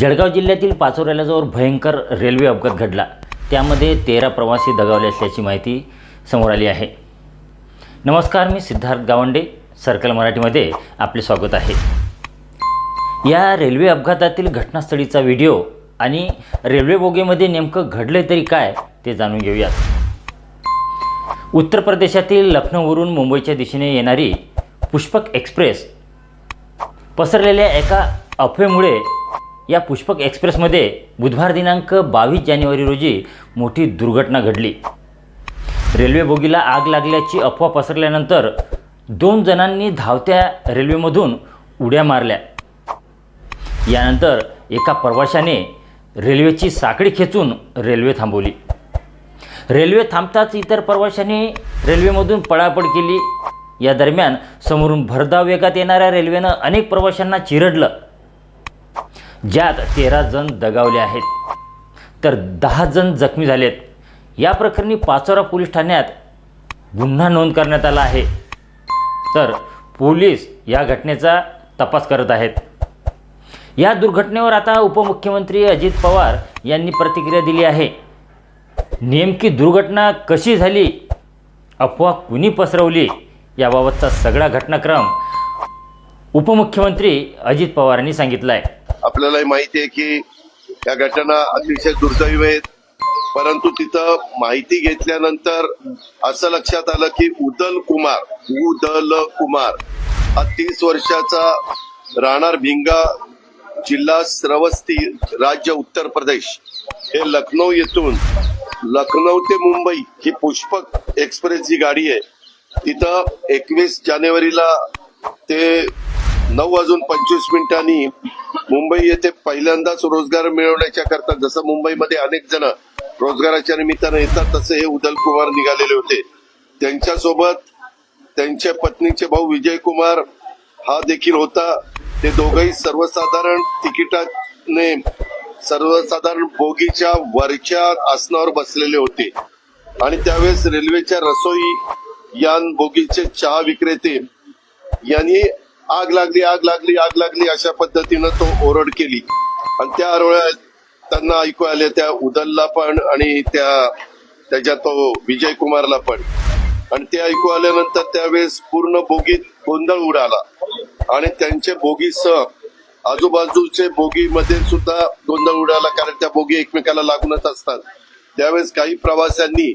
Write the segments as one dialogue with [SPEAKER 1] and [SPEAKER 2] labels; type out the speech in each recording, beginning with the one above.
[SPEAKER 1] जळगाव जिल्ह्यातील पाचोऱ्याजवळ भयंकर रेल्वे अपघात घडला. त्यामध्ये तेरा प्रवासी दगावले असल्याची माहिती समोर आली आहे. नमस्कार मी सिद्धार्थ गावंडे सर्कल मराठीमध्ये आपले स्वागत आहे. या रेल्वे अपघातातील घटनास्थळीचा व्हिडिओ आणि रेल्वे बोगीमध्ये नेमकं घडलं तरी काय ते जाणून घेऊयात. उत्तर प्रदेशातील लखनौवरून मुंबईच्या दिशेने येणारी पुष्पक एक्सप्रेस पसरलेल्या एका अफवेमुळे या पुष्पक एक्सप्रेसमध्ये बुधवार दिनांक बावीस जानेवारी रोजी मोठी दुर्घटना घडली. रेल्वे बोगीला आग लागल्याची अफवा पसरल्यानंतर दोन जणांनी धावत्या रेल्वेमधून उड्या मारल्या. यानंतर एका प्रवाशाने रेल्वेची साखळी खेचून रेल्वे थांबवली. रेल्वे थांबताच इतर प्रवाशांनी रेल्वेमधून पळापळ केली. या दरम्यान समोरून भरधाव वेगात येणाऱ्या रेल्वेनं अनेक प्रवाशांना चिरडलं. ज्यात तेरा जण दगावले आहेत. तर दहा जण जखमी झालेत. या प्रकरणी पाचोरा पोलीस ठाण्यात गुन्हा नोंद करण्यात आला आहे. तर पोलीस या घटनेचा तपास करत आहेत. या दुर्घटनेवर आता उपमुख्यमंत्री अजित पवार यांनी प्रतिक्रिया दिली आहे. नेमकी दुर्घटना कशी झाली? अफवा कुणी पसरवली? याबाबतचा सगळा घटनाक्रम उपमुख्यमंत्री अजित पवारांनी सांगितला आहे
[SPEAKER 2] आपल्यालाही माहिती आहे की या घटना अतिशय दुर्दैवी आहेत. परंतु तिथं माहिती घेतल्यानंतर असं लक्षात आलं की उदल कुमार उदल कुमार हा तीस वर्षाचा राहणार भिंगा जिल्हा श्रवस्ती राज्य उत्तर प्रदेश. हे लखनौ येथून लखनौ ते मुंबई ही पुष्पक एक्सप्रेस जी गाडी आहे तिथं एकवीस जानेवारीला ते नऊ वाजून पंचवीस मिनिटांनी मुंबई येथे पहिल्यांदाच रोजगार मिळवण्याच्या करता जसं मुंबईमध्ये अनेक जण रोजगाराच्या निमित्तानं येतात तसे हे उदल कुमार निघालेले होते. त्यांच्यासोबत त्यांच्या पत्नीचे भाऊ विजय कुमार हा देखील होता. ते दोघही सर्वसाधारण तिकिटाने सर्वसाधारण बोगीच्या वरच्या आसनावर बसलेले होते. आणि त्यावेळेस रेल्वेच्या रसोई यान बोगीचे चहा विक्रेते यांनी आग लागली आग लागली आग लागली अशा पद्धतीनं तो ओरड केली. आणि त्या आरोळ्या त्यांना ऐकू आले त्या उदलला पण आणि त्या त्याच्या तो विजय कुमारला पण. आणि ते ऐकू आल्यानंतर त्यावेळेस पूर्ण बोगीत गोंधळ उडाला. आणि त्यांचे बोगीस आजूबाजूचे बोगीमध्ये सुद्धा गोंधळ उडाला कारण त्या बोगी एकमेकाला लागूनच असतात. त्यावेळेस काही प्रवाशांनी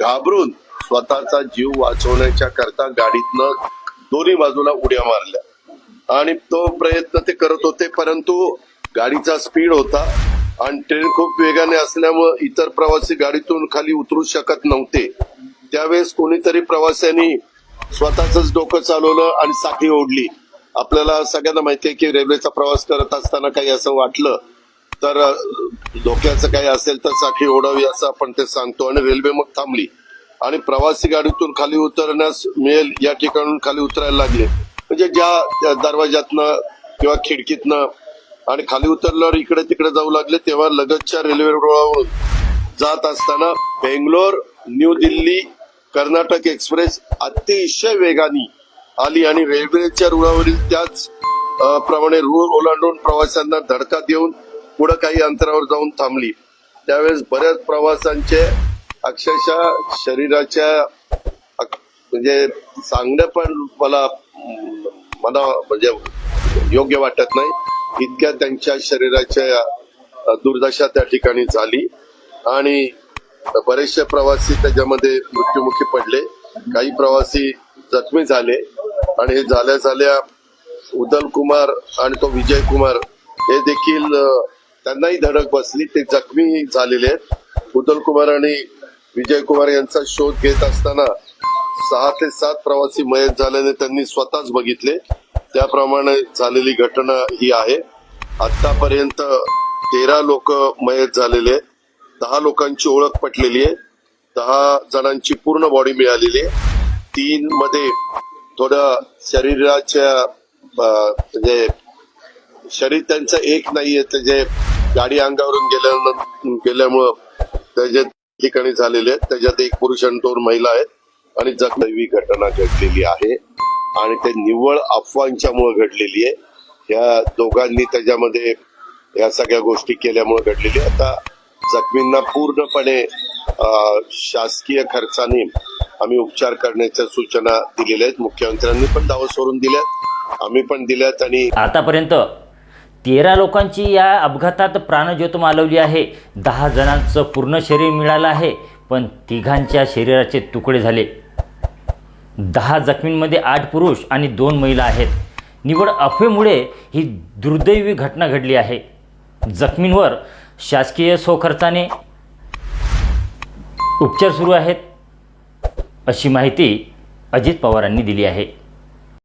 [SPEAKER 2] घाबरून स्वतःचा जीव वाचवण्याच्या करता गाडीतनं दोन्ही बाजूला उड्या मारल्या. आणि तो प्रयत्न ते करत होते परंतु गाडीचा स्पीड होता आणि ट्रेन खूप वेगाने असल्यामुळे इतर प्रवासी गाडीतून खाली उतरू शकत नव्हते. त्यावेळेस कोणीतरी प्रवाशांनी स्वतःच डोकं चालवलं आणि साठी ओढली. आपल्याला सगळ्यांना माहिती आहे की रेल्वेचा प्रवास करत असताना काही असं वाटलं तर धोक्याचं काही असेल तर साठी ओढावी असं आपण ते सांगतो आणि रेल्वे मग थांबली. आणि प्रवासी गाडीतून खाली उतरण्यास मिळेल या ठिकाणून खाली उतरायला लागले. म्हणजे ज्या दरवाज्यातनं किंवा खिडकीतनं आणि खाली उतरल्यावर इकडे तिकडे जाऊ लागले तेव्हा लगतच्या रेल्वे रुळावरून जात असताना बेंगलोर न्यू दिल्ली कर्नाटक एक्सप्रेस अतिशय वेगाने आली आणि रेल्वेच्या रुळावरील त्याच प्रमाणे रूळ ओलांडून प्रवाशांना धडका देऊन पुढे काही अंतरावर जाऊन थांबली. त्यावेळेस बऱ्याच प्रवाशांचे अक्षरशः शरीराच्या म्हणजे सांगणं पण मला मला म्हणजे योग्य वाटत नाही. इतक्या त्यांच्या शरीराच्या दुर्दशा त्या ठिकाणी झाली. आणि बरेचसे प्रवासी त्याच्यामध्ये मृत्युमुखी पडले. काही प्रवासी जखमी झाले. आणि हे झाल्या झाल्या उदल कुमार आणि तो विजय कुमार हे देखील त्यांनाही धडक बसली. ते जखमी झालेले आहेत. उदल कुमार आणि विजय कुमार यांचा शोध घेत असताना सहा ते सात प्रवासी मयत झाल्याने त्यांनी स्वतःच बघितले. त्याप्रमाणे झालेली घटना ही आहे. आतापर्यंत तेरा लोक मयत झालेले आहेत. दहा लोकांची ओळख पटलेली आहे. दहा जणांची पूर्ण बॉडी मिळालेली आहे. तीन मध्ये थोडं शरीराच्या म्हणजे शरीर त्यांचं एक नाहीये. त्याचे गाडी अंगावरून गेल्या गेल्यामुळं त्याचे ठिकाणी झालेले आहेत. त्याच्यात एक पुरुष आणि दोन महिला आहेत. आणि जखमी घटना घडलेली आहे. आणि ते निव्वळ अफवांच्यामुळे घडलेली आहे. या दोघांनी त्याच्यामध्ये या सगळ्या गोष्टी केल्यामुळे घडलेली आता जखमींना पूर्णपणे शासकीय खर्चाने आम्ही उपचार करण्याच्या सूचना दिलेल्या आहेत. मुख्यमंत्र्यांनी पण दावा सोडून दिल्यात. आम्ही पण दिल्यात आणि
[SPEAKER 1] आतापर्यंत तेरा लोकांची या अपघातात प्राणज्योत मालवली आहे. दहा जणांचं पूर्ण शरीर मिळालं आहे पण तिघांच्या शरीराचे तुकडे झाले. दहा जखमींमध्ये आठ पुरुष आणि दोन महिला आहेत. निवड अफवेमुळे ही दुर्दैवी घटना घडली आहे. जखमींवर शासकीय सोखर्चाने उपचार सुरू आहेत अशी माहिती अजित पवारांनी दिली आहे.